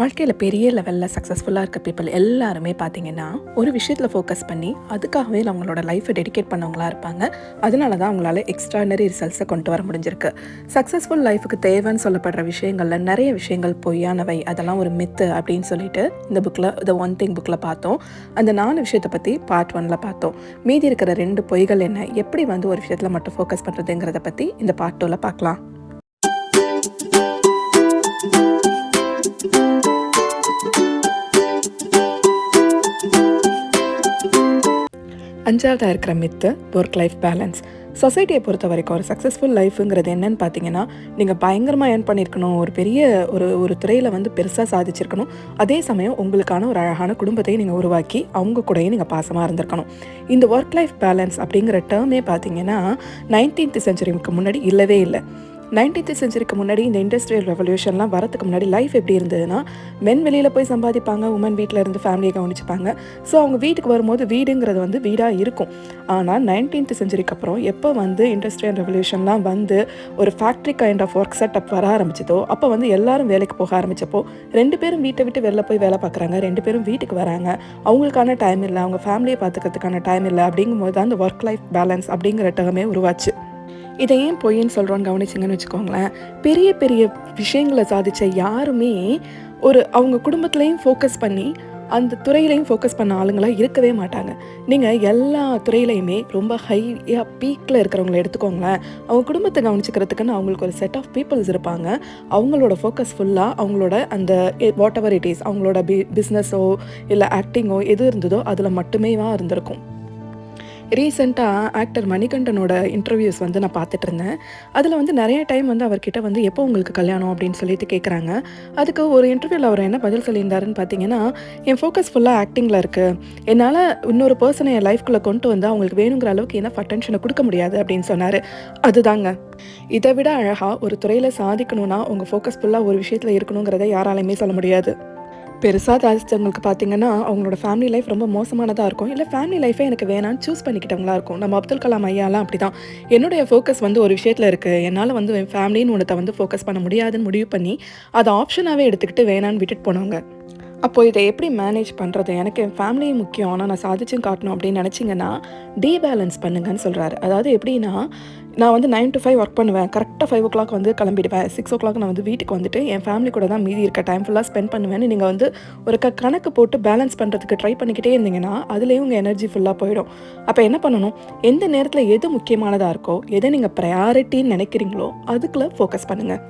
வாழ்க்கையில் பெரிய லெவலில் சக்ஸஸ்ஃபுல்லாக இருக்க பீப்புள் எல்லாருமே பார்த்தீங்கன்னா ஒரு விஷயத்தில் ஃபோக்கஸ் பண்ணி அதுக்காகவே அவங்களோட லைஃப்பை டெடிகேட் பண்ணவங்களா இருப்பாங்க. அதனால தான் அவங்களால எக்ஸ்ட்ரானரி ரிசல்ட்ஸை கொண்டு வர முடிஞ்சிருக்கு. சக்ஸஸ்ஃபுல் லைஃபுக்கு தேவைன்னு சொல்லப்படுற விஷயங்களில் நிறைய விஷயங்கள் பொய்யானவை. அதெல்லாம் ஒரு மித்து அப்படின்னு சொல்லிட்டு இந்த புக்கில் த ஒன் திங் புக்கில் பார்த்தோம். அந்த நாலு விஷயத்தை பற்றி பார்ட் ஒனில் பார்த்தோம். மீதி இருக்கிற ரெண்டு பொய்கள் என்ன? எப்படி வந்து ஒரு விஷயத்தில் மட்டும் ஃபோக்கஸ் பண்ணுறதுங்கிறத பற்றி இந்த பார்ட் டூவில் பார்க்கலாம். அஞ்சாவதாக இருக்கிற மித்து ஒர்க் லைஃப் பேலன்ஸ் சொசைட்டியை பொறுத்த வரைக்கும் ஒரு சக்ஸஸ்ஃபுல் லைஃபுங்கிறது என்னன்னு பார்த்தீங்கன்னா நீங்கள் பயங்கரமாக ஏர்ன் பண்ணியிருக்கணும் ஒரு பெரிய ஒரு ஒரு துறையில் வந்து பெருசாக சாதிச்சிருக்கணும். அதே சமயம் உங்களுக்கான ஒரு அழகான குடும்பத்தையும் நீங்கள் உருவாக்கி அவங்க கூடயும் நீங்கள் பாசமாக இருந்திருக்கணும். இந்த ஒர்க் லைஃப் பேலன்ஸ் அப்படிங்கிற டேர்மே பார்த்தீங்கன்னா நைன்டீன்த் செஞ்சுரிக்கு முன்னாடி இல்லவே இல்லை. நைன்டீன்த் செஞ்சுரிக்கு முன்னாடி இந்த இண்டஸ்ட்ரியல் ரெவல்யூஷன்லாம் வரதுக்கு முன்னாடி லைஃப் எப்படி இருந்ததுன்னா மென் வெளியில் போய் சம்பாதிப்பாங்க உமன் வீட்டில் இருந்து ஃபேமிலியை கவனிச்சுப்பாங்க. ஸோ அவங்க வீட்டுக்கு வரும்போது வீடுங்கிறது வந்து வீடாக இருக்கும். ஆனால் நைன்டீன்த் செஞ்சுரிக்கு அப்புறம் எப்போ வந்து இண்டஸ்ட்ரியல் ரெவல்யூஷன்லாம் வந்து ஒரு factory kind of work setup வர ஆரம்பிச்சதோ அப்போ வந்து எல்லாரும் வேலைக்கு போக ஆரம்பித்தப்போ ரெண்டு பேரும் வீட்டை விட்டு வெளில போய் வேலை பார்க்குறாங்க ரெண்டு பேரும் வீட்டுக்கு வராங்க. அவங்களுக்கான டைம் இல்லை அவங்க ஃபேமிலியை பார்த்துக்கிறதுக்கான டைம் இல்லை அப்படிங்கும்போது தான் அந்த ஒர்க் லைஃப் பேலன்ஸ் அப்படிங்கிற டகமே உருவாச்சு. இதை ஏன் பொய்ன்னு சொல்கிறோன்னு கவனிச்சிங்கன்னு வச்சுக்கோங்களேன். பெரிய பெரிய விஷயங்களை சாதித்த யாருமே ஒரு அவங்க குடும்பத்துலேயும் ஃபோக்கஸ் பண்ணி அந்த துறையிலையும் ஃபோக்கஸ் பண்ண ஆளுங்களாக இருக்கவே மாட்டாங்க. நீங்கள் எல்லா துறையிலையுமே ரொம்ப ஹையாக பீக்கில் இருக்கிறவங்கள எடுத்துக்கோங்களேன். அவங்க குடும்பத்தை கவனிச்சுக்கிறதுக்குன்னு அவங்களுக்கு ஒரு செட் ஆஃப் பீப்புள்ஸ் இருப்பாங்க. அவங்களோட ஃபோக்கஸ் ஃபுல்லாக அவங்களோட அந்த வாட் எவர் இட் இஸ் அவங்களோட பி பிஸ்னஸோ இல்லை ஆக்டிங்கோ எது இருந்ததோ அதில் மட்டுமே இருந்திருக்கும். ரீசெண்டாக ஆக்டர் மணிகண்டனோட இன்டர்வியூஸ் வந்து நான் பார்த்துட்டு இருந்தேன். அதில் வந்து நிறைய டைம் வந்து அவர்கிட்ட வந்து எப்போ உங்களுக்கு கல்யாணம் அப்படின்னு சொல்லிட்டு கேட்குறாங்க அதுக்கு ஒரு இன்டர்வியூவில் அவர் என்ன பதில் சொல்லியிருந்தாருன்னு பார்த்தீங்கன்னா என் ஃபோக்கஸ் ஃபுல்லாக ஆக்டிங்கில் இருக்குது என்னால் இன்னொரு பர்சனை என் லைஃப்குள்ளே கொண்டு வந்து அவங்களுக்கு வேணுங்கிற அளவுக்கு என்ன அட்டென்ஷனை கொடுக்க முடியாது அப்படின்னு சொன்னார். அதுதாங்க. இதை விட அழகாக ஒரு துறையில் சாதிக்கணும்னா உங்கள் ஃபோக்கஸ் ஃபுல்லாக ஒரு விஷயத்தில் இருக்கணுங்கிறத யாராலையுமே சொல்ல முடியாது. பெருசாக சாதிச்சவங்களுக்கு பார்த்தீங்கன்னா அவங்களோட ஃபேமிலி லைஃப் ரொம்ப மோசமானதாக இருக்கும். இல்லை ஃபேமிலி லைஃபே எனக்கு வேணாம்னு சூஸ் பண்ணிக்கிட்டவங்களா இருக்கும். நம்ம அப்துல் கலாம் ஐயாலாம் அப்படி தான் என்னுடைய ஃபோக்கஸ் வந்து ஒரு விஷயத்தில் இருக்குது என்னால் வந்து என் ஃபேமிலின்னு ஒன்றத்தை வந்து ஃபோக்கஸ் பண்ண முடியாதுன்னு முடிவு பண்ணி அதை ஆப்ஷனாகவே எடுத்துக்கிட்டு வேணான்னு விட்டுட்டு போனவங்க. அப்போ இதை எப்படி மேனேஜ் பண்ணுறது எனக்கு என் ஃபேமிலியும் முக்கியம். ஆனால் நான் சாதிச்சும் காட்டணும் அப்படின்னு நினச்சிங்கன்னா டீபேலன்ஸ் பண்ணுங்கன்னு சொல்கிறாரு அதாவது எப்படின்னா நான் வந்து நைன் டு ஃபைவ் ஒர்க் பண்ணுவேன். கரெக்டாக ஃபைவ் ஓ கிளாக் வந்து கிளம்பிடுவேன். சிக்ஸ் ஓ கிளாக் நான் வந்து வீட்டுக்கு வந்துட்டு என் ஃபேமிலி கூட தான் மீதி இருக்க டைம் ஃபுல்லாக ஸ்பெண்ட் பண்ணுவேன்னு நீங்கள் வந்து ஒரு க கணக்கு போட்டு பேலன்ஸ் பண்ணுறதுக்கு ட்ரை பண்ணிக்கிட்டே இருந்தீங்கன்னா அதுலேயும் உங்கள் எனர்ஜி ஃபுல்லாக போயிடும். அப்போ என்ன பண்ணணும்? எந்த நேரத்தில் எது முக்கியமானதாக இருக்கோ எதை நீங்கள் ப்ரையாரிட்டின்னு நினைக்கிறீங்களோ அதுக்குள்ளே ஃபோக்கஸ் பண்ணுங்கள்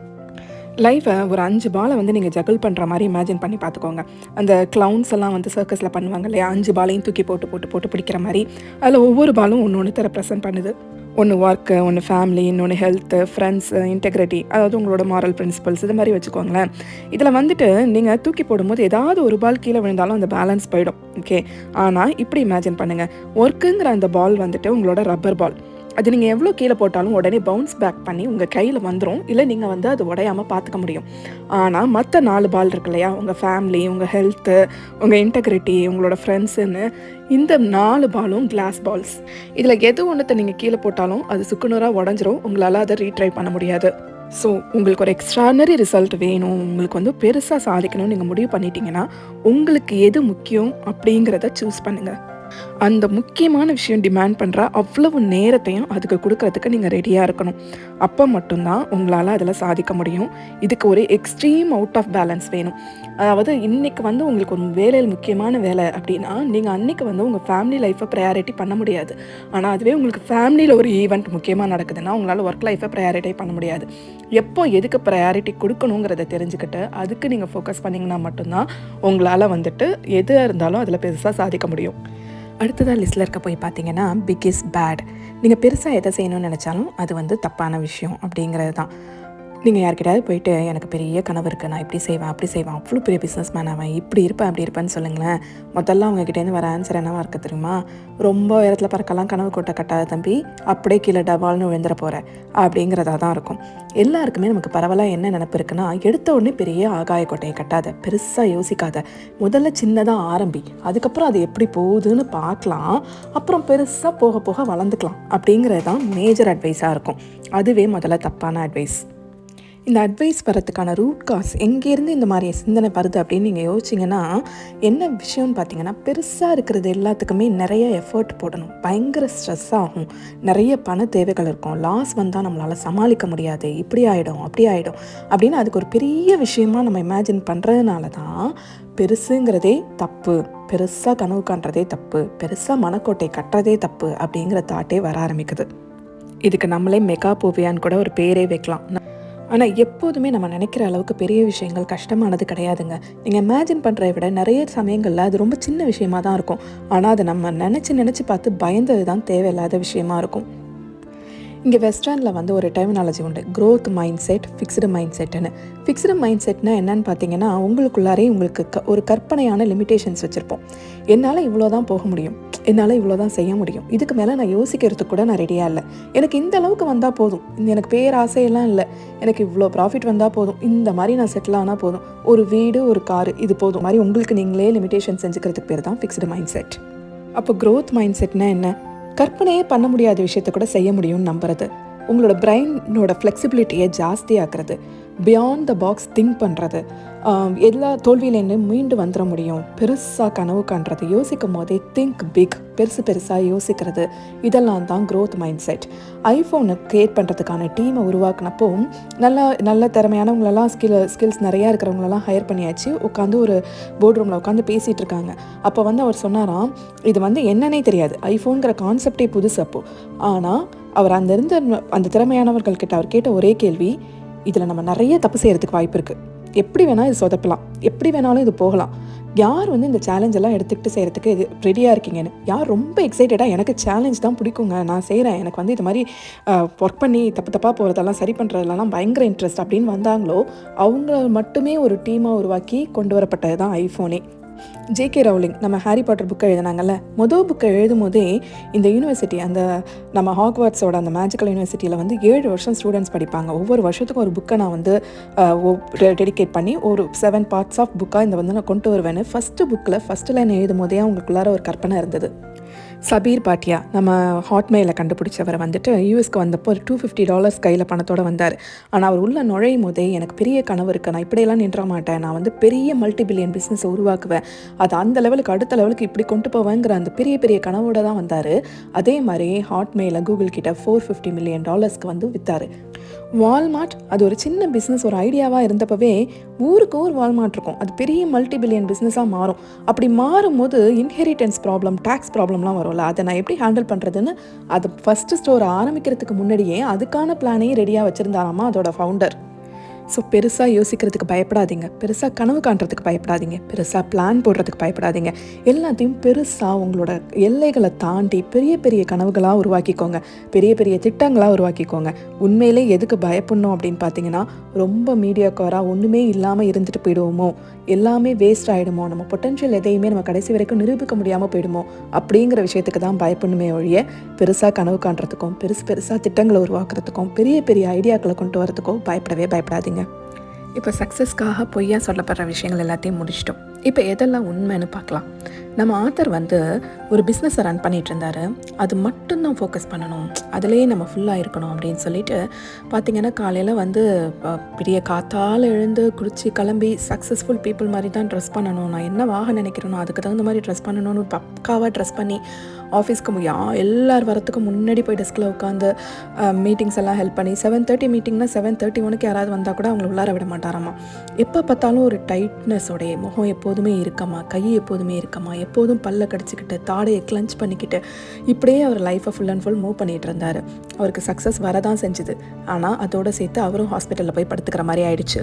லைஃப்பை ஒரு அஞ்சு பாலை வந்து நீங்கள் ஜகிள் பண்ணுற மாதிரி இமேஜின் பண்ணி பார்த்துக்கோங்க. அந்த க்ளவுன்ஸ் எல்லாம் வந்து சர்க்கஸில் பண்ணுவாங்க இல்லையா? அஞ்சு பாலையும் தூக்கி போட்டு போட்டு போட்டு பிடிக்கிற மாதிரி. அதில் ஒவ்வொரு பாலும் ஒன்று ஒன்று ரெப்ரசன்ட் பண்ணுது. ஒன்று ஒர்க்கு ஒன்று ஃபேமிலி இன்னொன்று ஹெல்த்து ஃப்ரெண்ட்ஸ் இன்டெகிரிட்டி அதாவது உங்களோட மாரல் பிரின்சிபல்ஸ் இது மாதிரி வச்சுக்கோங்களேன். இதில் வந்துட்டு நீங்கள் தூக்கி போடும்போது ஏதாவது ஒரு பால் கீழே விழுந்தாலும் அந்த பேலன்ஸ் போயிடும். ஓகே ஆனால் இப்படி இமேஜின் பண்ணுங்கள் ஒர்க்குங்கிற அந்த பால் வந்துட்டு உங்களோட ரப்பர் பால் அது நீங்கள் எவ்வளோ கீழே போட்டாலும் உடனே பவுன்ஸ் பேக் பண்ணி உங்கள் கையில் வந்துடும் இல்லை நீங்கள் வந்து அது உடையாமல் பார்த்துக்க முடியும். ஆனால் மற்ற நாலு பால் இருக்கு இல்லையா? உங்கள் ஃபேமிலி உங்கள் ஹெல்த்து உங்கள் இன்டெகிரிட்டி உங்களோட ஃப்ரெண்ட்ஸுன்னு இந்த நாலு பாலும் கிளாஸ் பால்ஸ் இதில் எது ஒன்றத்தை நீங்கள் கீழே போட்டாலும் அது சுக்குநூறாக உடஞ்சிரும். உங்களால் அதை ரீட்ரை பண்ண முடியாது. ஸோ உங்களுக்கு ஒரு எக்ஸ்ட்ரானரி ரிசல்ட் வேணும். உங்களுக்கு வந்து பெருசாக சாதிக்கணும்னு நீங்கள் முடிவு பண்ணிட்டீங்கன்னா உங்களுக்கு எது முக்கியம் அப்படிங்கிறத சூஸ் பண்ணுங்கள் அந்த முக்கியமான விஷயம் டிமாண்ட் பண்ணுற அவ்வளவு நேரத்தையும் அதுக்கு கொடுக்கறதுக்கு நீங்கள் ரெடியாக இருக்கணும். அப்போ மட்டும்தான் உங்களால் அதில் சாதிக்க முடியும். இதுக்கு ஒரு எக்ஸ்ட்ரீம் அவுட் ஆஃப் பேலன்ஸ் வேணும். அதாவது இன்றைக்கி வந்து உங்களுக்கு ஒரு வேலையில் முக்கியமான வேலை அப்படின்னா நீங்கள் அன்றைக்கி வந்து உங்கள் ஃபேமிலி லைஃப்பை ப்ரையாரிட்டி பண்ண முடியாது. ஆனால் அதுவே உங்களுக்கு ஃபேமிலியில் ஒரு ஈவெண்ட் முக்கியமாக நடக்குதுன்னா உங்களால் ஒர்க் லைஃப்பை ப்ரையாரிட்டி பண்ண முடியாது. எப்போ எதுக்கு ப்ரையாரிட்டி கொடுக்கணுங்கிறத தெரிஞ்சுக்கிட்டு அதுக்கு நீங்கள் ஃபோக்கஸ் பண்ணிங்கன்னா மட்டும்தான் உங்களால் வந்துட்டு எது இருந்தாலும் அதில் பெருசாக சாதிக்க முடியும். அடுத்ததாக லிஸ்ட்டில் இருக்க போய் பார்த்தீங்கன்னா பிக் இஸ் பேட் நீங்கள் பெருசாக எதை செய்யணும்னு நினச்சாலும் அது வந்து தப்பான விஷயம் அப்படிங்கிறது தான். நீங்கள் யார்கிட்டயாவது போயிட்டு எனக்கு பெரிய கனவு இருக்குது நான் இப்படி செய்வேன் அப்படி செய்வேன் அவ்வளோ பெரிய பிஸ்னஸ் மேன் அவன் இப்படி இருப்பேன் அப்படி இருப்பேன்னு சொல்லுங்களேன். முதல்ல அவங்ககிட்டேருந்து வர ஆன்சர் என்னவா இருக்குது தெரியுமா? ரொம்ப உயரத்தில் பறக்கலாம் கனவு கொட்டை கட்டாத தம்பி அப்படியே கீழே டபால்னு விழுந்துட போகிற அப்படிங்கிறதா தான் இருக்கும். எல்லாருக்குமே நமக்கு பரவலாக என்ன நினப்பு இருக்குன்னா எடுத்த உடனே பெரிய ஆகாய கொட்டையை கட்டாத பெருசாக யோசிக்காத முதல்ல சின்னதாக ஆரம்பி அதுக்கப்புறம் அது எப்படி போகுதுன்னு பார்க்கலாம் அப்புறம் பெருசாக போக போக வளர்ந்துக்கலாம் அப்படிங்கிறது தான் மேஜர் அட்வைஸாக இருக்கும். அதுவே முதல்ல தப்பான அட்வைஸ் இந்த அட்வைஸ் வரதுக்கான ரூட் காஸ் எங்கேருந்து இந்த மாதிரி சிந்தனை வருது அப்படின்னு நீங்கள் யோசிச்சிங்கன்னா என்ன விஷயம்னு பார்த்தீங்கன்னா பெருசாக இருக்கிறது எல்லாத்துக்குமே நிறைய எஃபர்ட் போடணும். பயங்கர ஸ்ட்ரெஸ் ஆகும். நிறைய பண தேவைகள் இருக்கும். லாஸ் வந்தால் நம்மளால் சமாளிக்க முடியாது. இப்படி ஆகிடும் அப்படி ஆகிடும் அப்படின்னு அதுக்கு ஒரு பெரிய விஷயமா நம்ம இமேஜின் பண்ணுறதுனால தான் பெருசுங்கிறதே தப்பு. பெருசாக கனவு காண்றதே தப்பு. பெருசாக மனக்கோட்டை கட்டுறதே தப்பு அப்படிங்கிற தாட்டே வர ஆரம்பிக்குது. இதுக்கு நம்மளே மெகா போவியான்னு கூட ஒரு பேரே வைக்கலாம். ஆனால் எப்போதுமே நம்ம நினைக்கிற அளவுக்கு பெரிய விஷயங்கள் கஷ்டமானது கிடையாதுங்க. நீங்கள் இமேஜின் பண்ணுறதை விட நிறைய சமயங்களில் அது ரொம்ப சின்ன விஷயமா தான் இருக்கும். ஆனால் அதை நம்ம நினச்சி நினச்சி பார்த்து பயந்தது தான் தேவையில்லாத விஷயமா இருக்கும். இங்கே வெஸ்டர்னில் வந்து ஒரு டெர்மினாலஜி உண்டு. Growth mindset fixed mind செட்டுன்னு ஃபிக்ஸ்டு மைண்ட் செட்னா என்னன்னு பார்த்தீங்கன்னா உங்களுக்குள்ளாரே உங்களுக்கு க ஒரு கற்பனையான லிமிட்டேஷன்ஸ் வச்சுருப்போம். என்னால் இவ்வளோ தான் போக முடியும். என்னால் இவ்வளோ தான் செய்ய முடியும். இதுக்கு மேலே நான் யோசிக்கிறதுக்கு கூட நான் ரெடியாக இல்லை. எனக்கு இந்த அளவுக்கு வந்தால் போதும். இந்த எனக்கு பேராசையெல்லாம் இல்லை. எனக்கு இவ்வளோ ப்ராஃபிட் வந்தால் போதும். இந்த மாதிரி நான் செட்டில் ஆனால் போதும். ஒரு வீடு ஒரு காரு இது போதும். மாதிரி உங்களுக்கு நீங்களே லிமிட்டேஷன் செஞ்சுக்கிறதுக்கு பேர் தான் ஃபிக்ஸ்டு மைண்ட் செட் அப்போ க்ரோத் மைண்ட் செட்னா என்ன? கற்பனையே பண்ண முடியாத விஷயத்தை கூட செய்ய முடியும்னு நம்புறது. உங்களோட பிரெயினோட ஃப்ளெக்சிபிலிட்டியை ஜாஸ்தியாக்குறது. பியாண்ட் த பாக்ஸ் திங்க் பண்ணுறது எல்லா தோல்வியிலேருந்து மீண்டு வந்துட முடியும். பெருசாக கனவு காண்றது. யோசிக்கும் போதே திங்க் பிக் பெருசு பெருசாக யோசிக்கிறது. இதெல்லாம் தான் க்ரோத் மைண்ட் செட் ஐஃபோனை க்ரியேட் பண்ணுறதுக்கான டீமை உருவாக்குனப்போ நல்ல நல்ல திறமையானவங்களெல்லாம் ஸ்கில் ஸ்கில்ஸ் நிறையா இருக்கிறவங்களெல்லாம் ஹையர் பண்ணியாச்சு. உட்காந்து ஒரு போர்ட் ரூமில் உட்காந்து பேசிகிட்டு இருக்காங்க. அப்போ வந்து அவர் சொன்னாராம் இது வந்து என்னன்னே தெரியாது. ஐஃபோனுங்கிற கான்செப்டே புதுசு அப்போது ஆனால் அவர் அந்த இருந்த அந்த திறமையானவர்கள் கிட்ட அவர் கேட்ட ஒரே கேள்வி இதில் நம்ம நிறைய தப்பு செய்கிறதுக்கு வாய்ப்பு இருக்குது எப்படி வேணால் இது சொதப்பலாம். எப்படி வேணாலும் இது போகலாம். யார் வந்து இந்த சேலஞ்ச் எல்லாம் எடுத்துக்கிட்டு செய்கிறதுக்கு இது ரெடியாக இருக்கீங்கன்னு? யார் ரொம்ப எக்ஸைட்டடாக எனக்கு சேலஞ்ச் தான் பிடிக்குங்க. நான் செய்கிறேன் எனக்கு வந்து இது மாதிரி ஒர்க் பண்ணி தப்பு தப்பாக போகிறதெல்லாம் சரி பண்ணுறதுலாம் பயங்கர இன்ட்ரெஸ்ட் அப்படின்னு வந்தாங்களோ அவங்கள மட்டுமே ஒரு டீமாக உருவாக்கி கொண்டு வரப்பட்டது தான் ஐஃபோனே ஜேகே ரவுலிங் நம்ம ஹாரி பாட்டர் புக்கை எழுதினாங்கல்ல மொதல் புக்கை எழுதும் போதே இந்த யூனிவர்சிட்டி அந்த நம்ம ஹாக்வார்ட்ஸோட அந்த மேஜிக்கல் யூனிவர்சிட்டியில் வந்து ஏழு வருஷம் ஸ்டூடெண்ட்ஸ் படிப்பாங்க. ஒவ்வொரு வருஷத்துக்கும் ஒரு புக்கை நான் வந்து டெடிகேட் பண்ணி ஒரு செவன் பார்ட்ஸ் ஆஃப் புக்காக இந்த வந்து நான் கொண்டு வருவேன்னு ஃபஸ்ட்டு புக்கில் ஃபஸ்ட்டு லைன் எழுதும் போதே அவங்களுக்குள்ளார ஒரு கற்பனை இருந்தது. சபீர் பாட்டியா நம்ம ஹாட்மெயிலில் கண்டுபிடிச்சவரை வந்துட்டு யூஎஸ்க்கு வந்தப்போ ஒரு டூ ஃபிஃப்டி டாலர்ஸ் கையில் பணத்தோட வந்தார். ஆனால் அவர் உள்ள நுழையும் போதே எனக்கு பெரிய கனவு இருக்குது நான் இப்படியெல்லாம் நின்ற மாட்டேன். நான் வந்து பெரிய மல்டி பில்லியன் பிஸ்னஸ் உருவாக்குவேன். அது அந்த லெவலுக்கு அடுத்த லெவலுக்கு இப்படி கொண்டு போவேங்கிற அந்த பெரிய பெரிய கனவோடு தான் வந்தார். அதே மாதிரி ஹாட்மெயிலில் கூகுள் கிட்ட ஃபோர் ஃபிஃப்டி மில்லியன் டாலர்ஸ்க்கு வந்து விற்றாரு வால்மார்ட் அது ஒரு சின்ன பிஸ்னஸ் ஒரு ஐடியாவாக இருந்தப்பவே ஊருக்கு ஊர் வால்மார்ட் இருக்கும். அது பெரிய மல்டி பில்லியன் பிஸ்னஸாக மாறும். அப்படி மாறும்போது இன்ஹெரிட்டன்ஸ் ப்ராப்ளம் டேக்ஸ் ப்ராப்ளம்லாம் வரும்ல. அதை நான் எப்படி ஹேண்டில் பண்ணுறதுன்னு அது ஃபஸ்ட்டு ஸ்டோர் ஆரம்பிக்கிறதுக்கு முன்னாடியே அதுக்கான பிளானையும் ரெடியாக வச்சுருந்தாராமா அதோட ஃபவுண்டர் ஸோ பெருசாக யோசிக்கிறதுக்கு பயப்படாதீங்க. பெருசாக கனவு காண்றதுக்கு பயப்படாதீங்க. பெருசாக பிளான் போடுறதுக்கு பயப்படாதீங்க. எல்லாத்தையும் பெருசாக உங்களோட எல்லைகளை தாண்டி பெரிய பெரிய கனவுகளாக உருவாக்கிக்கோங்க. பெரிய பெரிய திட்டங்களாக உருவாக்கிக்கோங்க. உண்மையிலே எதுக்கு பயப்படணும் அப்படின்னு பார்த்தீங்கன்னா ரொம்ப மீடியாக்காராக ஒன்றுமே இல்லாமல் இருந்துட்டு போயிடுவோமோ? எல்லாமே வேஸ்ட் ஆகிடுமோ நம்ம பொட்டன்ஷியல் எதையுமே நம்ம கடைசி வரைக்கும் நிரூபிக்க முடியாமல் போயிடுமோ? அப்படிங்கிற விஷயத்துக்கு தான் பயப்படணுமே ஒழிய பெருசாக கனவு காண்றதுக்கும் பெருசு பெருசாக திட்டங்களை உருவாக்குறதுக்கும் பெரிய பெரிய ஐடியாக்களை கொண்டு வரதுக்கும் பயப்படவே பயப்படாதீங்க. இப்போ சக்ஸஸ்க்காக பொய்யா சொல்லப்படுற விஷயங்கள் எல்லாத்தையும் முடிச்சிட்டோம். இப்போ எதெல்லாம் உண்மைன்னு பார்க்கலாம். நம்ம ஆத்தர் வந்து ஒரு பிஸ்னஸை ரன் பண்ணிட்டு இருந்தாரு. அது மட்டும்தான் ஃபோக்கஸ் பண்ணணும். அதுலேயே நம்ம ஃபுல்லாக இருக்கணும் அப்படின்னு சொல்லிட்டு பார்த்தீங்கன்னா காலையில் வந்து பெரிய காத்தால் எழுந்து குடிச்சு கிளம்பி சக்ஸஸ்ஃபுல் பீப்புள் மாதிரி தான் ட்ரெஸ் பண்ணணும். நான் என்ன வாக நினைக்கிறேனோ அதுக்கு தகுந்த மாதிரி ட்ரெஸ் பண்ணணும்னு பக்காவாக ட்ரெஸ் பண்ணி ஆஃபீஸ்க்கு மு- யா எல்லார் வரத்துக்கும் முன்னாடி போய் டெஸ்கில் உட்காந்து மீட்டிங்ஸ் எல்லாம் ஹெல்ப் பண்ணி செவன் தேர்ட்டி மீட்டிங்னா செவன் தேர்ட்டி ஒனுக்கு யாராவது வந்தால் கூட அவங்கள உள்ளார விட மாட்டாராமா. எப்போ பார்த்தாலும் ஒரு டைட்னஸோடைய முகம் எப்போதுமே இருக்கமா? கை எப்போதுமே இருக்கமா? எப்போதும் பல்ல கடிச்சிக்கிட்டு தாடையை கிளஞ்ச் பண்ணிக்கிட்டு இப்படியே அவர் லைஃப்பை ஃபுல் அண்ட் ஃபுல் மூவ் பண்ணிகிட்டு இருந்தார். அவருக்கு சக்ஸஸ் வரதான் செஞ்சுது. ஆனால் அதோட சேர்த்து அவரும் ஹாஸ்பிட்டலில் போய் படுத்துக்கிற மாதிரி ஆயிடுச்சு.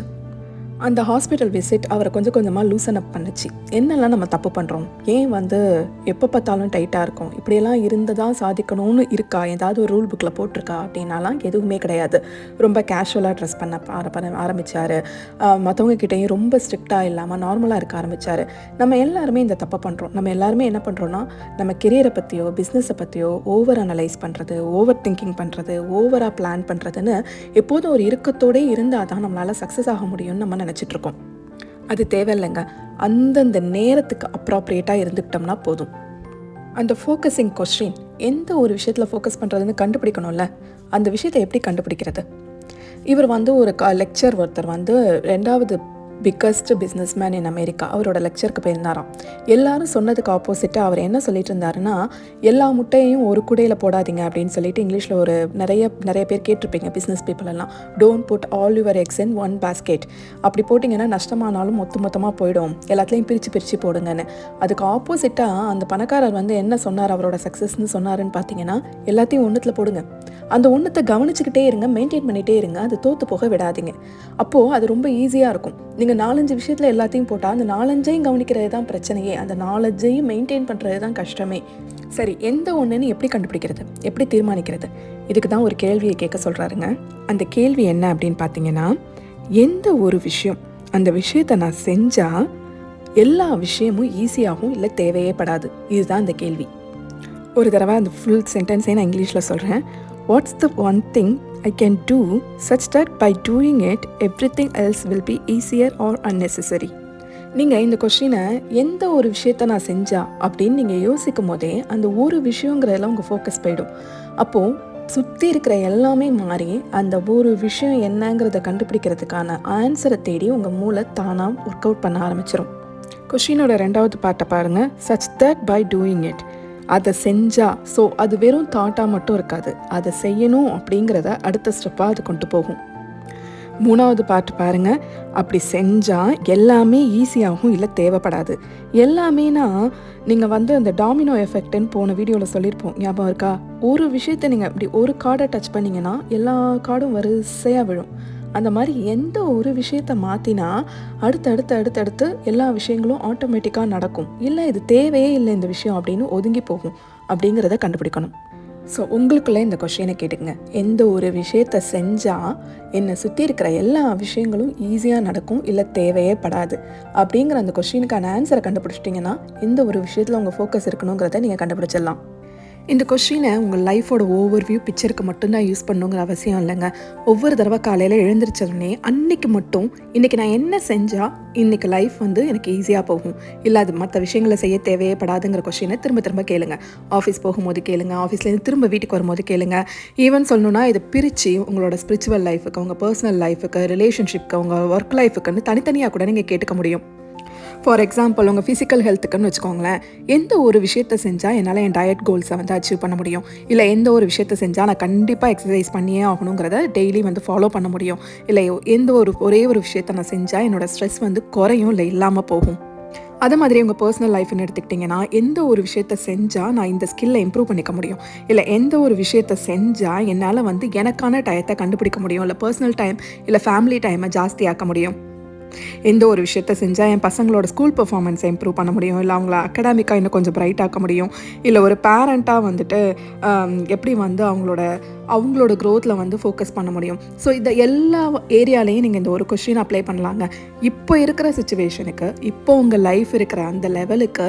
அந்த ஹாஸ்பிட்டல் விசிட் அவரை கொஞ்சம் கொஞ்சமாக லூசன் அப் பண்ணுச்சு. என்னெல்லாம் நம்ம தப்பு பண்ணுறோம் ஏன் வந்து எப்போ பார்த்தாலும் டைட்டாக இருக்கும்? இப்படியெல்லாம் இருந்ததாக சாதிக்கணும்னு இருக்கா? ஏதாவது ஒரு ரூல் புக்கில் போட்டிருக்கா? அப்படின்னாலாம் எதுவுமே கிடையாது. ரொம்ப கேஷுவலாக ட்ரெஸ் பண்ண ஆர- பண்ண ஆரம்பித்தார் மற்றவங்க கிட்டேயும் ரொம்ப ஸ்ட்ரிக்டாக இல்லாமல் நார்மலாக இருக்க ஆரம்பித்தார் நம்ம எல்லாருமே இந்த தப்பை பண்ணுறோம் நம்ம எல்லாருமே என்ன பண்ணுறோன்னா நம்ம கெரியரை பற்றியோ பிஸ்னஸை பற்றியோ ஓவர் அனலைஸ் பண்ணுறது ஓவர் திங்கிங் பண்ணுறது ஓவராக பிளான் பண்ணுறதுன்னு எப்போதும் ஒரு இறுக்கத்தோடே இருந்தால் தான் நம்மளால் சக்ஸஸ் ஆக முடியும்னு நம்ம நினச்சிட்ருக்கோம். அது தேவையில்லைங்க. அந்தந்த நேரத்துக்கு அப்ராப்ரியேட்டாக இருந்துக்கிட்டோம்னா போதும். அந்த ஃபோக்கஸிங் கொஸ்டின் எந்த ஒரு விஷயத்தில் ஃபோக்கஸ் பண்ணுறதுன்னு கண்டுபிடிக்கணும்ல? அந்த விஷயத்தை எப்படி கண்டுபிடிக்கிறது? இவர் வந்து ஒரு க லெக்சர் ஒருத்தர் வந்து ரெண்டாவது biggest businessman in America அவரோட லெக்சருக்கு போயிருந்தாராம். எல்லாரும் சொன்னதுக்கு ஆப்போசிட்டாக அவர் என்ன சொல்லிட்டு இருந்தாருன்னா எல்லா முட்டையையும் ஒரு குடையில் போடாதீங்க அப்படின்னு சொல்லிட்டு இங்கிலீஷில் ஒரு நிறைய நிறைய பேர் கேட்டிருப்பீங்க பிஸ்னஸ் பீப்புள் எல்லாம். Don't put all your eggs in one basket அப்படி போட்டிங்கன்னா நஷ்டமானாலும் மொத்த மொத்தமாக போயிடும். எல்லாத்துலேயும் பிரித்து பிரித்து போடுங்கன்னு. அதுக்கு ஆப்போசிட்டாக அந்த பணக்காரர் வந்து என்ன சொன்னார் அவரோட சக்ஸஸ்ன்னு சொன்னாருன்னு பார்த்தீங்கன்னா எல்லாத்தையும் ஒன்றுத்தில் போடுங்க. அந்த ஒன்றத்தை கவனிச்சுக்கிட்டே இருங்க மெயின்டைன் பண்ணிகிட்டே இருங்க. அது தோற்று போக விடாதீங்க. அப்போது அது ரொம்ப ஈஸியாக இருக்கும். நீங்கள் நாலஞ்சு விஷயத்தில் எல்லாத்தையும் போட்டால் அந்த நாலஞ்சையும் கவனிக்கிறது தான் பிரச்சனையே. அந்த நாலஞ்சையும் மெயின்டைன் பண்ணுறது தான் கஷ்டமே. சரி எந்த ஒன்றுன்னு எப்படி கண்டுபிடிக்கிறது? எப்படி தீர்மானிக்கிறது? இதுக்கு தான் ஒரு கேள்வியை கேட்க சொல்கிறாருங்க அந்த கேள்வி என்ன அப்படின்னு பார்த்தீங்கன்னா எந்த ஒரு விஷயம் அந்த விஷயத்தை நான் செஞ்சால் எல்லா விஷயமும் ஈஸியாகவும் இல்லை தேவையே படாது? இதுதான் அந்த கேள்வி. ஒரு தடவை அந்த ஃபுல் சென்டென்ஸே நான் இங்கிலீஷில் சொல்கிறேன் what's the one thing I can do such that by doing it everything else will be easier or unnecessary? நீங்கள் இந்த கொஷினை எந்த ஒரு விஷயத்த நான் செஞ்சா அப்படின்னு நீங்கள் யோசிக்கும் போதே அந்த ஒரு விஷயங்கிறதெல்லாம் உங்கள் ஃபோக்கஸ் போயிடும். அப்போது சுற்றி இருக்கிற எல்லாமே மாறி அந்த ஒரு விஷயம் என்னங்கிறத கண்டுபிடிக்கிறதுக்கான ஆன்சரை தேடி உங்கள் மூளை தானாக ஒர்க் அவுட் பண்ண ஆரம்பிச்சிடும் கொஷினோட ரெண்டாவது பாட்டை பாருங்கள் such that by doing it அதை செஞ்சா ஸோ அது வெறும் தாட்டாக மட்டும் இருக்காது. அதை செய்யணும் அப்படிங்கிறத அடுத்த ஸ்டெப்பாக அது கொண்டு போகும். மூணாவது பாட்டு பாருங்க. அப்படி செஞ்சால் எல்லாமே ஈஸியாகவும் இல்லை தேவைப்படாது. எல்லாமேனா நீங்கள் வந்து அந்த டாமினோ எஃபெக்ட்னு போன வீடியோவில் சொல்லியிருப்போம். ஞாபகம் இருக்கா? ஒரு விஷயத்தை நீங்கள் அப்படி ஒரு கார்டை டச் பண்ணிங்கன்னா எல்லா கார்டும் வரிசையாக விழும். அந்த மாதிரி எந்த ஒரு விஷயத்த மாற்றினா அடுத்தடுத்து அடுத்தடுத்து எல்லா விஷயங்களும் ஆட்டோமேட்டிக்காக நடக்கும். இல்லை இது தேவையே இல்லை இந்த விஷயம் அப்படின்னு ஒதுங்கி போகும் அப்படிங்கிறத கண்டுபிடிக்கணும். ஸோ உங்களுக்குள்ளே இந்த கொஷினை கேட்டுங்க எந்த ஒரு விஷயத்த செஞ்சால் என்னை சுற்றி இருக்கிற எல்லா விஷயங்களும் ஈஸியாக நடக்கும் இல்லை தேவையே படாது அப்படிங்கிற அந்த கொஷினுக்கான ஆன்சரை கண்டுபிடிச்சிட்டிங்கன்னா எந்த ஒரு விஷயத்தில் உங்கள் ஃபோக்கஸ் இருக்கணுங்கிறத நீங்கள் கண்டுபிடிச்சிடலாம். இந்த கொஷினை உங்கள் லைஃபோட ஓவர் வியூ பிக்சருக்கு மட்டும்தான் யூஸ் பண்ணுங்கிற அவசியம் இல்லைங்க. ஒவ்வொரு தடவை காலையில் எழுந்திரிச்சதுனே அன்னைக்கு மட்டும் இன்றைக்கி நான் என்ன செஞ்சால் இன்றைக்கி லைஃப் வந்து எனக்கு ஈஸியாக போகும். இல்லை அது மற்ற விஷயங்களை செய்ய தேவையே படாதுங்கிற கொஷினை திரும்ப திரும்ப கேளுங்க. ஆஃபீஸ் போகும்போது கேளுங்க. ஆஃபீஸ்லேருந்து திரும்ப வீட்டுக்கு வரும்போது கேளுங்க. ஈவன் சொல்லணும்னா இதை பிரித்து உங்களோட ஸ்பிரிச்சுவல் லைஃபுக்கு உங்கள் பர்சனல் லைஃபுக்கு ரிலேஷன்ஷிப்க்கு உங்கள் ஒர்க் லைஃபுக்குன்னு தனித்தனியாக கூட நீங்கள் கேட்டுக்க முடியும். ஃபார் எக்ஸாம்பிள் உங்கள் ஃபிசிக்கல் ஹெல்த்துக்குன்னு வச்சுக்கோங்களேன் எந்த ஒரு விஷயத்தை செஞ்சால் என்னால் என் டயட் கோல்ஸை வந்து அச்சீவ் பண்ண முடியும்? இல்லை எந்த ஒரு விஷயத்தை செஞ்சால் நான் கண்டிப்பாக எக்ஸசைஸ் பண்ணியே ஆகணுங்கிறத டெய்லி வந்து ஃபாலோ பண்ண முடியும். இல்லை எந்த ஒரு ஒரே ஒரு விஷயத்த நான் செஞ்சால் என்னோடய ஸ்ட்ரெஸ் வந்து குறையும் இல்லை இல்லாமல் போகும். அதே மாதிரி உங்கள் பர்சனல் லைஃப்னு எடுத்துக்கிட்டிங்கன்னா எந்த ஒரு விஷயத்த செஞ்சால் நான் இந்த ஸ்கில்லை இம்ப்ரூவ் பண்ணிக்க முடியும்? இல்லை எந்த ஒரு விஷயத்த செஞ்சால் என்னால் வந்து எனக்கான டயத்தை கண்டுபிடிக்க முடியும்? இல்லை பர்சனல் டைம் இல்லை ஃபேமிலி டைமை ஜாஸ்தியாக்க முடியும்? எந்த ஒரு விஷயத்த செஞ்சால் என் பசங்களோட ஸ்கூல் பெர்ஃபார்மன்ஸை இம்ப்ரூவ் பண்ண முடியும்? இல்லை அவங்கள அகடாமிக்காக இன்னும் கொஞ்சம் பிரைட் ஆக்க முடியும்? இல்லை ஒரு பேரண்ட்டாக வந்துட்டு எப்படி வந்து அவங்களோட அவங்களோட க்ரோத்தில் வந்து ஃபோக்கஸ் பண்ண முடியும்? ஸோ இந்த எல்லா ஏரியாலையும் நீங்கள் இந்த ஒரு கொஷின் அப்ளை பண்ணலாங்க. இப்போ இருக்கிற சுச்சுவேஷனுக்கு இப்போ உங்கள் லைஃப் இருக்கிற அந்த லெவலுக்கு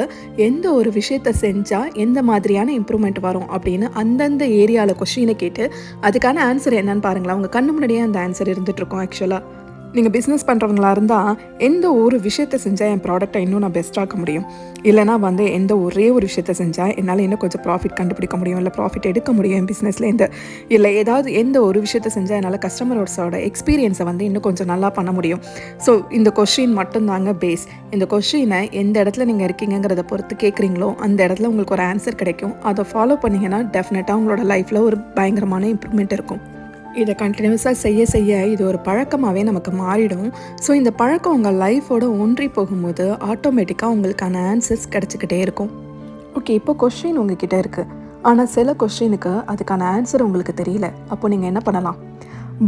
எந்த ஒரு விஷயத்த செஞ்சால் எந்த மாதிரியான இம்ப்ரூவ்மெண்ட் வரும் அப்படின்னு அந்தந்த ஏரியாவில் கொஷினை கேட்டு அதுக்கான ஆன்சர் என்னன்னு பாருங்களேன். உங்கள் கண்ணு முன்னாடியே அந்த ஆன்சர் இருந்துகிட்ருக்கோம் ஆக்சுவலாக நீங்கள் பிஸ்னஸ் பண்ணுறவங்களா இருந்தால் எந்த ஒரு விஷயத்தை செஞ்சால் என் ப்ராடக்ட்டை இன்னும் நான் பெஸ்ட்டாக்க முடியும். இல்லைனா வந்து எந்த ஒரே ஒரு விஷயத்தை செஞ்சால் என்னால் இன்னும் கொஞ்சம் ப்ராஃபிட் கண்டுபிடிக்க முடியும். இல்லை ப்ராஃபிட் எடுக்க முடியும் என் பிஸ்னஸ்லேருந்து இல்லை ஏதாவது எந்த ஒரு விஷயத்தை செஞ்சால் என்னால் கஸ்டமரோட எக்ஸ்பீரியன்ஸை வந்து இன்னும் கொஞ்சம் நல்லா பண்ண முடியும். ஸோ இந்த கொஷின் மட்டும்தாங்க பேஸ் இந்த கொஷினை எந்த இடத்துல நீங்கள் இருக்கீங்கிறத பொறுத்து கேட்குறீங்களோ அந்த இடத்துல உங்களுக்கு ஒரு ஆன்சர் கிடைக்கும். அதை ஃபாலோ பண்ணிங்கன்னா டெஃபினட்டாக உங்களோட லைஃப்பில் ஒரு பயங்கரமான இம்ப்ரூவ்மெண்ட் இருக்கும். இதை கண்டினியூஸாக செய்ய செய்ய இது ஒரு பழக்கமாகவே நமக்கு மாறிடும். ஸோ இந்த பழக்கம் உங்கள் லைஃபோட ஒன்றி போகும்போது ஆட்டோமேட்டிக்காக உங்களுக்கான ஆன்சர்ஸ் கிடச்சிக்கிட்டே இருக்கும். ஓகே இப்போ கொஷின் உங்ககிட்ட இருக்குது ஆனால் சில கொஷினுக்கு அதுக்கான ஆன்சர் உங்களுக்கு தெரியல. அப்போ நீங்கள் என்ன பண்ணலாம்?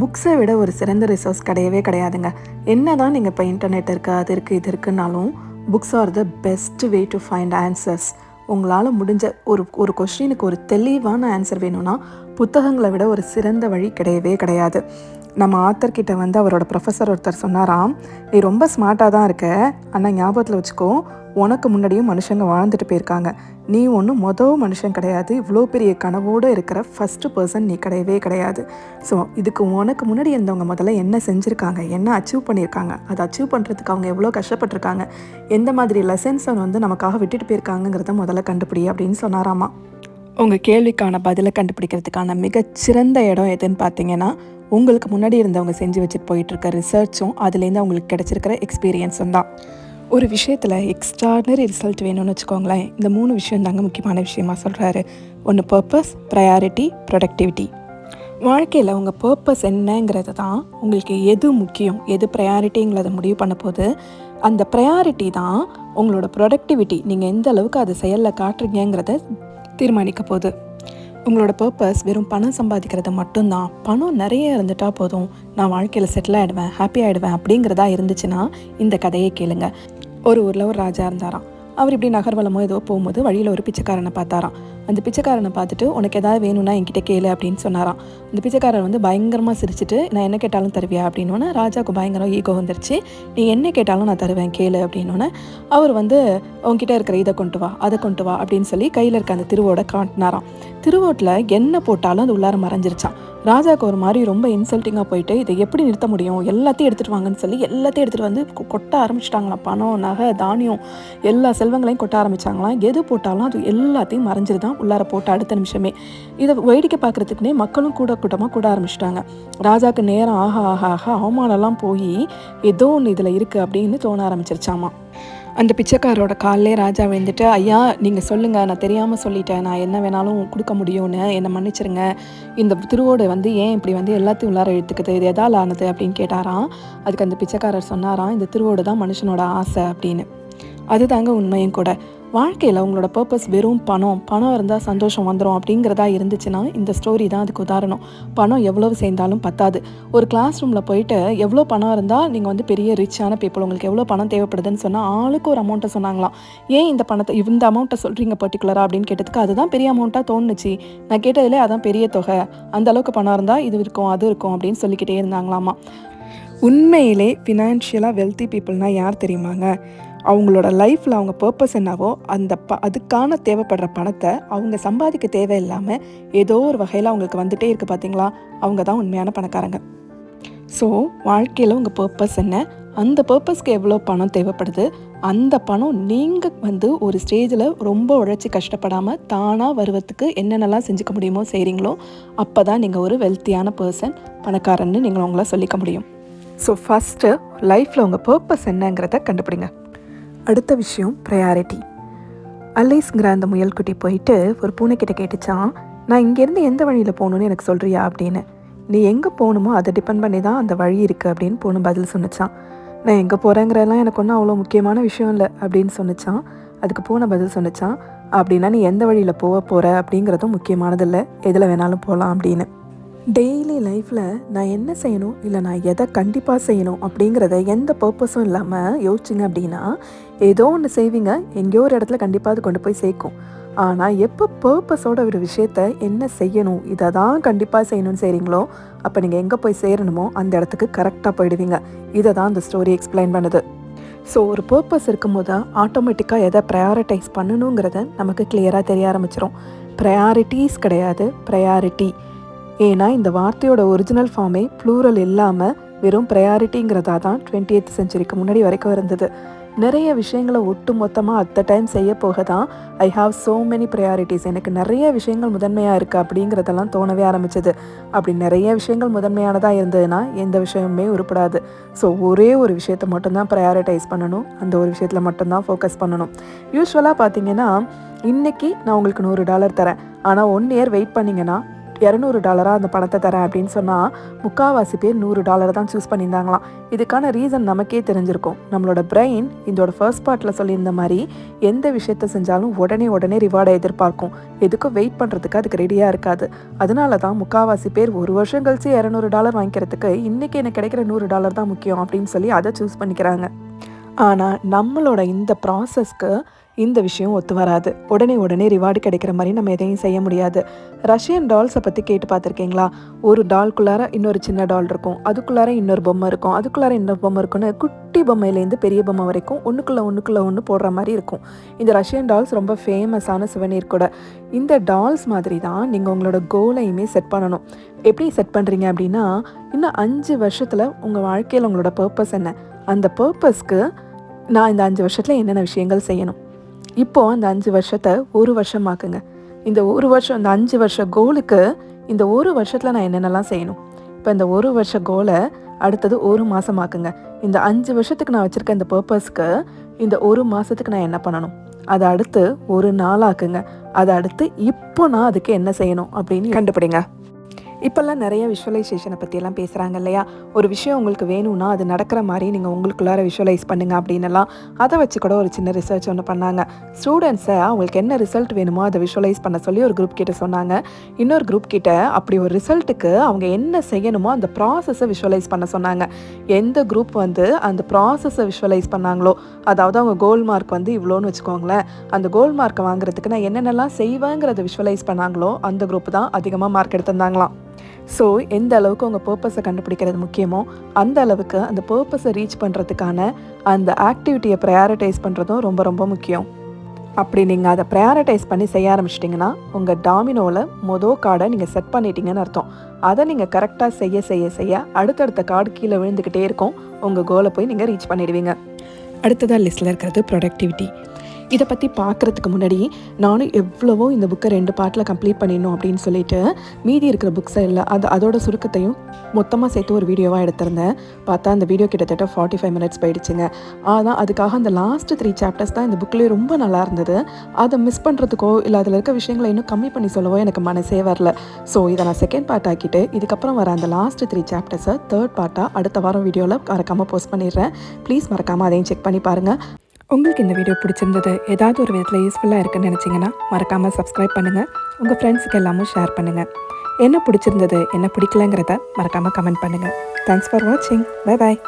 புக்ஸை விட ஒரு சிறந்த ரிசோர்ஸ் கிடையவே கிடையாதுங்க. என்ன தான் நீங்கள் இப்போ இன்டர்நெட் இருக்குது அது இருக்குது இது இருக்குன்னாலும் books are the best way to find answers உங்களால் முடிஞ்ச ஒரு ஒரு கொஷினுக்கு ஒரு தெளிவான ஆன்சர் வேணும்னா புத்தகங்களை விட ஒரு சிறந்த வழி கிடையவே கிடையாது. நம்ம ஆத்தர்கிட்ட வந்து அவரோட ப்ரொஃபஸர் ஒருத்தர் சொன்னாராம் நீ ரொம்ப ஸ்மார்ட்டாக தான் இருக்க. ஆனால் ஞாபகத்தில் வச்சுக்கோ. உனக்கு முன்னாடியும் மனுஷங்க வாழ்ந்துட்டு போயிருக்காங்க. நீ ஒன்றும் மொதல் மனுஷன் கிடையாது. இவ்வளோ பெரிய கனவோடு இருக்கிற ஃபஸ்ட்டு பர்சன் நீ கிடையவே கிடையாது. ஸோ இதுக்கு உனக்கு முன்னாடி இருந்தவங்க முதல்ல என்ன செஞ்சுருக்காங்க? என்ன அச்சீவ் பண்ணியிருக்காங்க அதை அச்சீவ் பண்ணுறதுக்கு அவங்க எவ்வளோ கஷ்டப்பட்டிருக்காங்க? எந்த மாதிரி லெசன்ஸை வந்து நமக்காக விட்டுட்டு போயிருக்காங்கங்கிறத முதல்ல கண்டுபிடி அப்படின்னு சொன்னாராமா. உங்கள் கேள்விக்கான பதிலை கண்டுபிடிக்கிறதுக்கான மிகச்சிறந்த இடம் எதுன்னு பார்த்தீங்கன்னா உங்களுக்கு முன்னாடி இருந்தவங்க செஞ்சு வச்சுட்டு போயிட்டுருக்க ரிசர்ச்சும் அதுலேருந்து அவங்களுக்கு கிடச்சிருக்கிற எக்ஸ்பீரியன்ஸும் தான். ஒரு விஷயத்தில் எக்ஸ்ட்ராடனரி ரிசல்ட் வேணும்னு வச்சுக்கோங்களேன் இந்த மூணு விஷயம் தாங்க முக்கியமான விஷயமா சொல்கிறாரு ஒன்று பர்பஸ் ப்ரையாரிட்டி ப்ரொடக்டிவிட்டி வாழ்க்கையில் உங்கள் பர்பஸ் என்னங்கிறது தான் உங்களுக்கு எது முக்கியம் எது ப்ரையாரிட்டிங்கிறத முடிவு பண்ண போது அந்த ப்ரையாரிட்டி தான் உங்களோட ப்ரொடக்டிவிட்டி நீங்கள் எந்த அளவுக்கு அதை செயலில் காட்டுறீங்கிறத தீர்மானிக்க போகுது. உங்களோட பர்பஸ் வெறும் பணம் சம்பாதிக்கிறது மட்டும்தான். பணம் நிறைய இருந்துட்டால் போதும். நான் வாழ்க்கையில் செட்டில் ஆகிடுவேன் ஹாப்பி ஆகிடுவேன் அப்படிங்கிறதா இருந்துச்சுன்னா இந்த கதையை கேளுங்க. ஒரு ஊரில் ஒரு ராஜா இருந்தாராம். அவர் இப்படி நகர்வலமோ ஏதோ போகும்போது வழியில் ஒரு பிச்சைக்காரனை பார்த்தாராம். அந்த பிச்சைக்காரனை பார்த்துட்டு உனக்கு எதாவது வேணும்னா என்கிட்ட கேளு அப்படின்னு சொன்னாராம். அந்த பிச்சைக்காரன் வந்து பயங்கரமாக சிரிச்சிட்டு நான் என்ன கேட்டாலும் தருவியா? அப்படின்னோன்னே ராஜாவுக்கு பயங்கரம் ஈகோ வந்துருச்சு. நீ என்ன கேட்டாலும் நான் தருவேன் கேளு அப்படின்னோன்னே அவர் வந்து உங்ககிட்ட இருக்கிற இதை கொண்டு வா அதை கொண்டு வா அப்படின்னு சொல்லி கையில் இருக்க அந்த திருவோட காட்டினாராம். திருவோட்டில் என்ன போட்டாலும் அது உள்ளார மறைஞ்சிருச்சான் ராஜாவுக்கு ஒரு மாதிரி ரொம்ப இன்சல்ட்டிங்காக போயிட்டு இதை எப்படி நிறுத்த முடியும்? எல்லாத்தையும் எடுத்துகிட்டு வாங்கன்னு சொல்லி எல்லாத்தையும் எடுத்துகிட்டு வந்து கொட்ட ஆரம்பிச்சிட்டாங்களாம். பணம் நகை தானியம் எல்லா செல்வங்களையும் கொட்ட ஆரம்பிச்சாங்களாம். எது போட்டாலும் அது எல்லாத்தையும் மறைஞ்சிருதான் உள்ளார போட்ட அடுத்த நிமிஷமே. இதை வேடிக்கை பார்க்குறதுக்குனே மக்களும் கூட கூட்டமாக கூட ஆரம்பிச்சிட்டாங்க. ராஜாவுக்கு நேரம் ஆக ஆக ஆக அவமானம்லாம் போய் ஏதோ ஒன்று இதில் இருக்குது அப்படின்னு தோண ஆரம்பிச்சிருச்சாமா. அந்த பிச்சைக்காரோட காலிலே ராஜா விழுந்துட்டு ஐயா நீங்கள் சொல்லுங்கள் நான் தெரியாமல் சொல்லிட்டேன். நான் என்ன வேணாலும் கொடுக்க முடியும்னு என்னை மன்னிச்சிருங்க. இந்த திருவோடு வந்து ஏன் இப்படி வந்து எல்லாத்தையும் உள்ளார இழுத்துக்குது? இது எதால் ஆனது? அப்படின்னு கேட்டாராம். அதுக்கு அந்த பிச்சைக்காரர் சொன்னாராம் இந்த திருவோடு தான் மனுஷனோட ஆசை அப்படின்னு. அதுதாங்க உண்மையும் கூட. வாழ்க்கையில் உங்களோட பர்பஸ் வெறும் பணம் பணம் இருந்தால் சந்தோஷம் வந்துடும் அப்படிங்கிறதா இருந்துச்சுன்னா இந்த ஸ்டோரி தான் அதுக்கு உதாரணம். பணம் எவ்வளவு சேர்ந்தாலும் பத்தாது. ஒரு கிளாஸ் ரூமில் போயிட்டு எவ்வளோ பணம் இருந்தால் நீங்கள் வந்து பெரிய ரிச்சான பீப்புள் உங்களுக்கு எவ்வளோ பணம் தேவைப்படுதுன்னு சொன்னால் ஆளுக்கு ஒரு அமௌண்ட்டை சொன்னாங்களாம். ஏன் இந்த பணத்தை இந்த அமௌண்ட்டை சொல்கிறீங்க பர்டிகுலராக அப்படின்னு கேட்டதுக்கு அதுதான் பெரிய அமௌண்ட்டாக தோணுச்சு. நான் கேட்டதிலே அதான் பெரிய தொகை. அந்த அளவுக்கு பணம் இருந்தால் இது இருக்கும் அது இருக்கும் அப்படின்னு சொல்லிக்கிட்டே இருந்தாங்களாமா. உண்மையிலே ஃபினான்ஷியலாக வெல்த்தி பீப்புள்னால் யார் தெரியுமாங்க? அவங்களோட லைஃப்பில் அவங்க பர்பஸ் என்னவோ அந்த ப அதுக்கான தேவைப்படுற பணத்தை அவங்க சம்பாதிக்க தேவையில்லாமல் ஏதோ ஒரு வகையில் அவங்களுக்கு வந்துட்டே இருக்குது பார்த்தீங்களா அவங்க தான் உண்மையான பணக்காரங்க. ஸோ வாழ்க்கையில் உங்கள் பர்பஸ் என்ன? அந்த பர்பஸ்க்கு எவ்வளோ பணம் தேவைப்படுது? அந்த பணம் நீங்கள் வந்து ஒரு ஸ்டேஜில் ரொம்ப உழைச்சி கஷ்டப்படாமல் தானாக வருவதுக்கு என்னென்னலாம் செஞ்சுக்க முடியுமோ செய்கிறீங்களோ அப்போ தான் நீங்கள் ஒரு வெல்த்தியான பர்சன் பணக்காரன்னு நீங்கள் உங்களை சொல்லிக்க முடியும். ஸோ ஃபஸ்ட்டு லைஃப்பில் உங்கள் பர்பஸ் என்னங்கிறத கண்டுபிடிங்க. அடுத்த விஷயம் ப்ரையாரிட்டி அலைஸ்ங்கிற அந்த முயல்குட்டி போயிட்டு ஒரு பூனைக்கிட்ட கேட்டுச்சான் நான் இங்கேருந்து எந்த வழியில் போகணுன்னு எனக்கு சொல்கிறியா அப்படின்னு. நீ எங்கே போகணுமோ அதை டிபெண்ட் பண்ணி தான் அந்த வழி இருக்குது அப்படின்னு பூனை பதில் சொன்னிச்சான் நான் எங்கே போகிறேங்கிறதெல்லாம் எனக்கு ஒன்றும் அவ்வளோ முக்கியமான விஷயம் இல்லை அப்படின்னு சொன்னிச்சான் அதுக்கு பூனை பதில் சொன்னிச்சான் அப்படின்னா நீ எந்த வழியில் போக போகிற அப்படிங்கிறதும் முக்கியமானதில்லை எதில் வேணாலும் போகலாம் அப்படின்னு. டெய்லி லைஃப்பில் நான் என்ன செய்யணும்? இல்லை நான் எதை கண்டிப்பாக செய்யணும்? அப்படிங்கிறத எந்த பர்பஸும் இல்லாமல் யோசிச்சிங்க அப்படின்னா ஏதோ ஒன்று செய்வீங்க. எங்கேயோ ஒரு இடத்துல கண்டிப்பாக அது கொண்டு போய் சேர்க்கும். ஆனால் எப்போ பர்பஸோட ஒரு விஷயத்த என்ன செய்யணும்? இதை தான் கண்டிப்பாக செய்யணும்னு செய்கிறீங்களோ அப்போ நீங்கள் எங்கே போய் சேரணுமோ அந்த இடத்துக்கு கரெக்டாக போயிடுவீங்க. இதை தான் அந்த ஸ்டோரி எக்ஸ்பிளைன் பண்ணுது. ஸோ ஒரு பர்பஸ் இருக்கும்போது ஆட்டோமேட்டிக்காக எதை ப்ரையாரிட்டைஸ் பண்ணணுங்கிறத நமக்கு கிளியராக தெரிய ஆரம்பிச்சிடும் ப்ரையாரிட்டிஸ் கிடையாது ப்ரையாரிட்டி ஏன்னா இந்த வார்த்தையோட ஒரிஜினல் ஃபார்மே ப்ளூரல் இல்லாமல் வெறும் ப்ரையாரிட்டிங்கிறதா தான் டுவெண்ட்டி எய்த் செஞ்சுரிக்கு முன்னாடி வரைக்கும் இருந்தது. நிறைய விஷயங்களை ஒட்டு மொத்தமாக அட் த டைம் செய்ய போக தான் I have so many priorities எனக்கு நிறைய விஷயங்கள் முதன்மையாக இருக்குது அப்படிங்கிறதெல்லாம் தோணவே ஆரம்பிச்சது. அப்படி நிறைய விஷயங்கள் முதன்மையானதாக இருந்ததுன்னா எந்த விஷயமுமே உருப்படாது. ஸோ ஒரே ஒரு விஷயத்தை மட்டும்தான் ப்ரையாரிட்டைஸ் பண்ணணும். அந்த ஒரு விஷயத்தில் மட்டும்தான் ஃபோக்கஸ் பண்ணணும். யூஸ்வலாக பார்த்தீங்கன்னா இன்றைக்கி நான் உங்களுக்கு நூறு டாலர் தரேன். ஆனால் ஒன் இயர் வெயிட் பண்ணிங்கன்னா இரநூறு டாலராக அந்த பணத்தை தரேன் அப்படின்னு சொன்னால் முக்காவாசி பேர் நூறு டாலர் தான் சூஸ் பண்ணியிருந்தாங்களாம். இதுக்கான ரீசன் நமக்கே தெரிஞ்சிருக்கும். நம்மளோட பிரெயின் இதோட ஃபர்ஸ்ட் பார்ட்டில் சொல்லியிருந்த மாதிரி எந்த விஷயத்த செஞ்சாலும் உடனே உடனே ரிவார்டை எதிர்பார்க்கும். எதுக்கும் வெயிட் பண்ணுறதுக்கு அதுக்கு ரெடியாக இருக்காது. அதனால தான் முக்காவாசி பேர் ஒரு வருஷம் கழிச்சு இரநூறு டாலர் வாங்கிக்கிறதுக்கு இன்றைக்கி எனக்கு கிடைக்கிற நூறு டாலர் தான் முக்கியம் அப்படின்னு சொல்லி அதை சூஸ் பண்ணிக்கிறாங்க. ஆனால் நம்மளோட இந்த ப்ராசஸ்க்கு இந்த விஷயம் ஒத்து வராது. உடனே உடனே ரிவார்டு கிடைக்கிற மாதிரி நம்ம எதையும் செய்ய முடியாது. ரஷ்யன் டால்ஸை பற்றி கேட்டு பார்த்துருக்கீங்களா? ஒரு டால்குள்ளார இன்னொரு சின்ன டால் இருக்கும். அதுக்குள்ளார இன்னொரு பொம்மை இருக்கும். அதுக்குள்ளார இன்னொரு பொம்மை இருக்கும்னு குட்டி பொம்மையிலேருந்து பெரிய பொம்மை வரைக்கும் ஒன்றுக்குள்ளே ஒன்றுக்குள்ளே ஒன்று போடுற மாதிரி இருக்கும். இந்த ரஷ்யன் டால்ஸ் ரொம்ப ஃபேமஸான சுவனீர் கூட. இந்த டால்ஸ் மாதிரி தான் நீங்கள் உங்களோட கோலையுமே செட் பண்ணணும். எப்படி செட் பண்ணுறீங்க அப்படின்னா இன்னும் அஞ்சு வருஷத்தில் உங்கள் வாழ்க்கையில் உங்களோட பர்பஸ் என்ன? அந்த பர்பஸ்க்கு நான் இந்த அஞ்சு வருஷத்தில் என்னென்ன விஷயங்கள் செய்யணும்? இப்போது அந்த அஞ்சு வருஷத்தை ஒரு வருஷமாக்குங்க. இந்த ஒரு வருஷம் இந்த அஞ்சு வருஷ கோலுக்கு இந்த ஒரு வருஷத்தில் நான் என்னென்னலாம் செய்யணும்? இப்போ இந்த ஒரு வருஷ கோலை அடுத்தது ஒரு மாதமாக்குங்க இந்த அஞ்சு வருஷத்துக்கு நான் வச்சுருக்க இந்த பர்பஸ்க்கு இந்த ஒரு மாதத்துக்கு நான் என்ன பண்ணணும்? அதை அடுத்து ஒரு நாளாக்குங்க. அதை அடுத்து இப்போ நான் அதுக்கு என்ன செய்யணும் அப்படின்னு கண்டுபிடிங்க. இப்போல்லாம் நிறைய விஷுவலைசேஷனை பற்றியெல்லாம் பேசுகிறாங்க இல்லையா? ஒரு விஷயம் உங்களுக்கு வேணும்னா அது நடக்கிற மாதிரி நீங்கள் உங்களுக்குள்ளார விஷுவலைஸ் பண்ணுங்க அப்படின்னலாம் அதை வச்சு கூட ஒரு சின்ன ரிசர்ச் ஒன்று பண்ணாங்க. ஸ்டூடெண்ட்ஸை அவங்களுக்கு என்ன ரிசல்ட் வேணுமோ அதை விஷுவலைஸ் பண்ண சொல்லி ஒரு குரூப் கிட்ட சொன்னாங்க. இன்னொரு குரூப் கிட்ட அப்படி ஒரு ரிசல்ட்டுக்கு அவங்க என்ன செய்யணுமோ அந்த ப்ராசஸை விஷுவலைஸ் பண்ண சொன்னாங்க. எந்த குரூப் வந்து அந்த ப்ராசஸை விஷுவலைஸ் பண்ணாங்களோ அதாவது அவங்க கோல் மார்க் வந்து இவ்வளோன்னு வச்சுக்கோங்களேன் அந்த கோல் மார்க்கை வாங்குறதுக்கு நான் என்னென்னலாம் செய்வேங்கிறத விஷுவலைஸ் பண்ணாங்களோ அந்த குரூப் தான் அதிகமாக மார்க் எடுத்திருந்தாங்களாம். ஸோ எந்த அளவுக்கு உங்கள் பர்பஸை கண்டுபிடிக்கிறது முக்கியமோ அந்த அளவுக்கு அந்த பர்பஸை ரீச் பண்ணுறதுக்கான அந்த ஆக்டிவிட்டியை ப்ரையாரிட்டைஸ் பண்ணுறதும் ரொம்ப ரொம்ப முக்கியம். அப்படி நீங்கள் அதை ப்ரையாரிட்டைஸ் பண்ணி செய்ய ஆரம்பிச்சிட்டிங்கன்னா உங்கள் டாமினோவில் மொதல் கார்டை நீங்கள் செட் பண்ணிட்டீங்கன்னு அர்த்தம். அதை நீங்கள் கரெக்டாக செய்ய செய்ய செய்ய அடுத்தடுத்த கார்டு கீழே விழுந்துக்கிட்டே இருக்கும். உங்கள் கோலை போய் நீங்கள் ரீச் பண்ணிடுவீங்க. அடுத்ததாக லிஸ்ட்டில் இருக்கிறது ப்ரொடக்டிவிட்டி இதை பற்றி பார்க்குறதுக்கு முன்னாடி நானும் எவ்வளவோ இந்த புக்கை ரெண்டு பார்ட்டில் கம்ப்ளீட் பண்ணிடணும் அப்படின்னு சொல்லிட்டு மீதி இருக்கிற புக்ஸை இல்லை அது அதோட சுருக்கத்தையும் மொத்தமாக சேர்த்து ஒரு வீடியோவாக எடுத்திருந்தேன். பார்த்தா அந்த வீடியோ கிட்டத்தட்ட ஃபார்ட்டி ஃபைவ் மினிட்ஸ் போயிடுச்சுங்க. ஆனால் அதுக்காக அந்த லாஸ்ட் த்ரீ சாப்டர்ஸ் தான் இந்த புக்லேயே ரொம்ப நல்லா இருந்தது. அதை மிஸ் பண்ணுறதுக்கோ இல்லை அதில் இருக்க விஷயங்களை இன்னும் கம்மி பண்ணி சொல்லவோ எனக்கு மனசே வரல. ஸோ இதை நான் செகண்ட் பார்ட் ஆக்கிட்டு இதுக்கப்புறம் வர அந்த லாஸ்ட் த்ரீ சாப்டர்ஸை தேர்ட் பார்ட்டாக அடுத்த வாரம் வீடியோவில் மறக்காமல் போஸ்ட் பண்ணிடுறேன். ப்ளீஸ் மறக்காமல் அதையும் செக் பண்ணி பாருங்கள் உங்களுக்கு இந்த வீடியோ பிடிச்சிருந்தது ஏதாவது ஒரு விதத்தில் யூஸ்ஃபுல்லாக இருக்குன்னு நினச்சிங்கன்னா மறக்காமல் சப்ஸ்கிரைப் பண்ணுங்கள் உங்கள் ஃப்ரெண்ட்ஸுக்கு எல்லாமும் ஷேர் பண்ணுங்கள் என்ன பிடிச்சிருந்தது என்ன பிடிக்கலங்கிறத மறக்காமல் கமெண்ட் பண்ணுங்கள் தேங்க்ஸ் ஃபார் வாட்சிங் பை பாய்